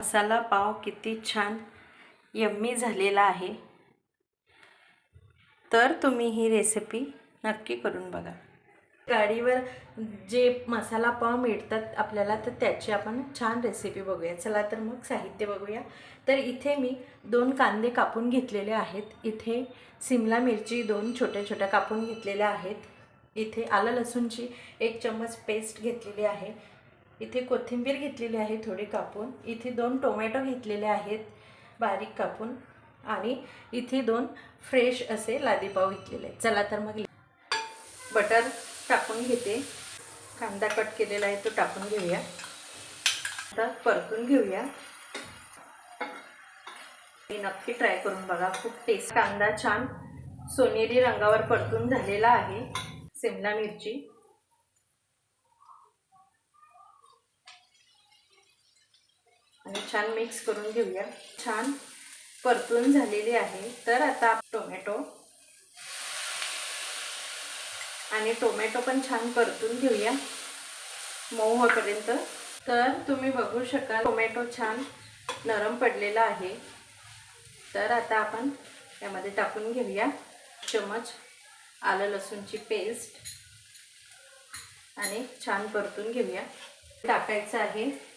मसाला पाव किती छान यम्मी झालेला आहे. तर तुम्ही ही रेसिपी नक्की करून बघा. गाडीवर जे मसाला पाव मिळतात आपल्याला तर त्याची आपण छान रेसिपी बघूया. चला तर मग साहित्य बघूया. तर इथे मी दोन कांदे कापून घेतलेले आहेत. इथे सिमला मिरची दोन छोट्या छोट्या कापून घेतलेल्या आहेत. इथे आलं लसूणची एक चम्मच पेस्ट घेतलेली आहे. इथे कोथिंबीर घेतलेली आहे थोडी कापून. इथे दोन टोमॅटो घेतलेले आहेत बारीक कापून. आणि इथे दोन फ्रेश असे लादीपाव घेतलेले आहेत. चला तर मग बटर टाकून घेते. कांदा कट केलेला आहे तो टाकून घेऊया. आता परतून घेऊया. नक्की ट्राय करून बघा खूप टेस्ट कांदा छान सोनेरी रंगावर परतून झालेला आहे. सिमला मिरची. आणि छान मिक्स करून घेऊया. छान परतून झालेली आहे. तर आता टोमॅटो आणि टोमॅटो पण छान परतून घेऊया. मऊ होईपर्यंत तर तुम्ही बघू शकाल टोमॅटो छान नरम पडलेला आहे. तर आता आपण यामध्ये टाकून घेऊया. चमच आलं लसूणची पेस्ट आणि छान परतून घेऊया. टाकायचं आहे.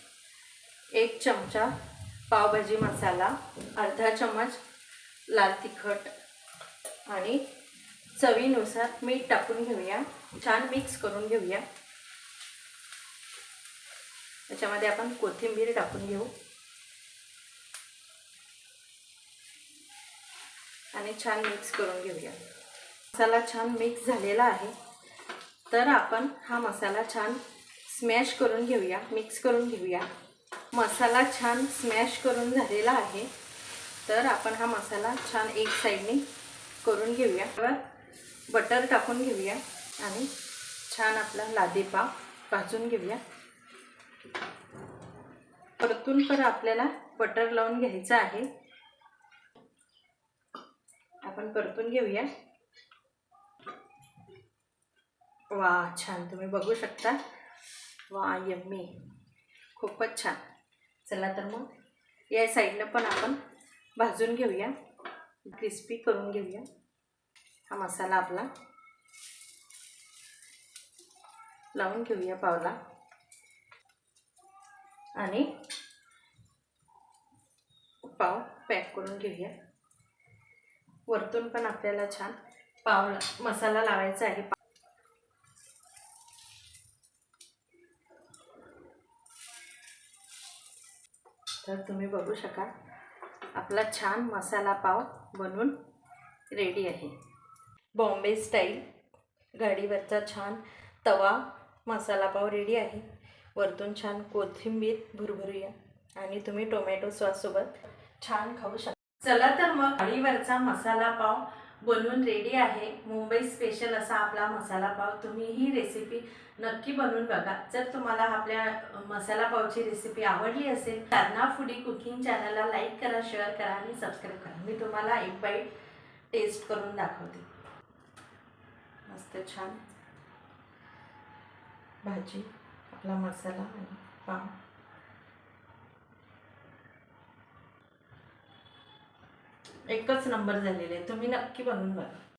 एक चमचा पावभाजी मसाला अर्धा चमच लाल तिखट आणि चवीनुसार मीठ टाकून घेऊया. छान मिक्स करून घेऊया. त्याच्यामध्ये आपण कोथिंबीर टाकून घेऊ. आणि छान मिक्स करून घेऊया. मसाला छान मिक्स झालेला आहे. तर आपण हा मसाला छान स्मॅश करून घेऊया मिक्स करून घेऊया. मसाला छान स्मॅश करून झालेला आहे. तर आपण हा मसाला छान एक साईडने करून घेऊया. तर बटर टाकून घेऊया आणि छान आपला लादेपाव भाजून घेऊया. परतून पर आपल्याला बटर लावून घ्यायचं आहे. आपण परतून घेऊया. वा छान. तुम्ही बघू शकता. वा यम्मी. खूपच छान. चला तर मग. या साईडला पण आपण भाजून घेऊया. क्रिस्पी करून घेऊया. हा मसाला आपला. लावून घेऊया पावला. आणि पाव पॅक करून घेऊया. वरतून पण आपल्याला छान पाव मसाला लावायचा आहे. तर तुम्ही बघू शकाल. आपला छान मसाला पाव बनून रेडी आहे. बॉम्बे स्टाईल गाडीवरचा छान तवा मसाला पाव रेडी आहे. वरतून छान कोथिंबीर भुरभुरूया आणि तुम्ही टोमॅटो सॉससोबत छान खाऊ शकता चला तर मग गाडीवरचा मसाला पाव बनवून रेडी आहे. मुंबई स्पेशल असा आपला मसाला पाव. तुम्ही ही रेसिपी नक्की बनवून बघा. जर तुम्हाला आपल्या मसाला पावची रेसिपी आवडली असेल साधना फुडी कुकिंग चॅनलला लाईक करा शेअर करा आणि सबस्क्राईब करा. मी तुम्हाला एक बाईट टेस्ट करून दाखवते. मस्त छान. भाजी आपला मसाला आणि पाव. एकच नंबर झालेले आहे. तुम्ही नक्की बनवून बघा.